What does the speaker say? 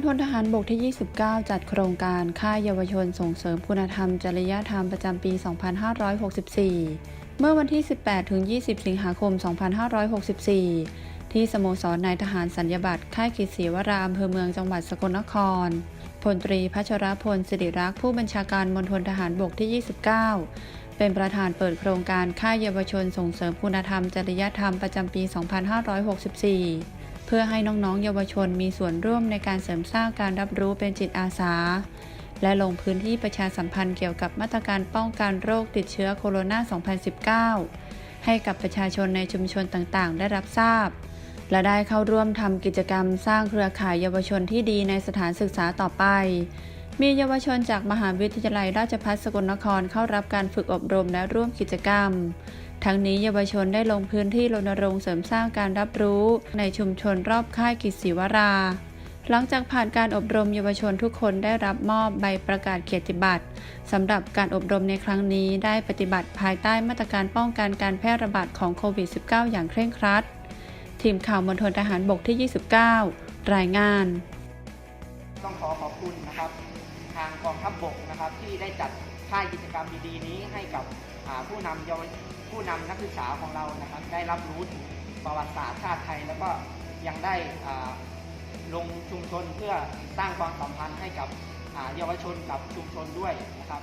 ณฑลทหารบกที่ 29 จัดโครงการค่ายเยาวชนส่งเสริมคุณธรรม จริยธรรมประจำปี 2564 เมื่อวันที่ 18 ถึง 20 สิงหาคม 2564 ที่สโมสรนายทหารสัญญบัตรค่ายกิจศรีวราอำเภอเมืองจังหวัดสกลนคร พลตรีพัชรพลสิริรักษ์ผู้บัญชาการมณฑลทหารบกที่ 29 เป็นประธานเปิดโครงการค่ายเยาวชนส่งเสริมคุณธรรม จริยธรรมประจำปี 2564 พื่อให้น้องๆ เยาวชนมีส่วนร่วมในการเสริมสร้างการรับรู้เป็นจิตอาสา และลงพื้นที่ประชาสัมพันธ์เกี่ยวกับมาตรการป้องกันโรคติดเชื้อโคโรนา 2019 ให้กับประชาชนในชุมชนต่างๆ ได้รับทราบ และได้เข้าร่วมทำกิจกรรมสร้างเครือข่ายเยาวชนที่ดีในสถานศึกษาต่อไป มีเยาวชนจากมหาวิทยาลัยราชภัฏสกลนครเข้ารับการฝึกอบรมและร่วมกิจกรรม ทั้งนี้เยาวชนได้ลงพื้นที่รณรงค์เสริมสร้างการรับรู้ในชุมชนรอบค่ายกิจศรีวรา หลังจากผ่านการอบรมเยาวชนทุกคนได้รับมอบใบประกาศเกียรติบัตรสำหรับการอบรมในครั้งนี้ได้ปฏิบัติภายใต้มาตรการป้องกันการแพร่ระบาดของโควิด -19 อย่างเคร่งครัด ทีมข่าวมณฑลทหารบกที่ 29 รายงานต้องขอขอบคุณนะครับ ทางกองทัพบบกนะครับที่ได้จัด ค่ายกิจกรรมดีๆนี้ให้กับผู้นำเยาวผู้นำนักศึกษาของเรานะครับ ได้รับรู้ถึงประวัติศาสตร์ชาติไทย แล้วก็ยังได้ลงชุมชนเพื่อสร้างความสัมพันธ์ให้กับเยาวชนกับชุมชนด้วยนะครับ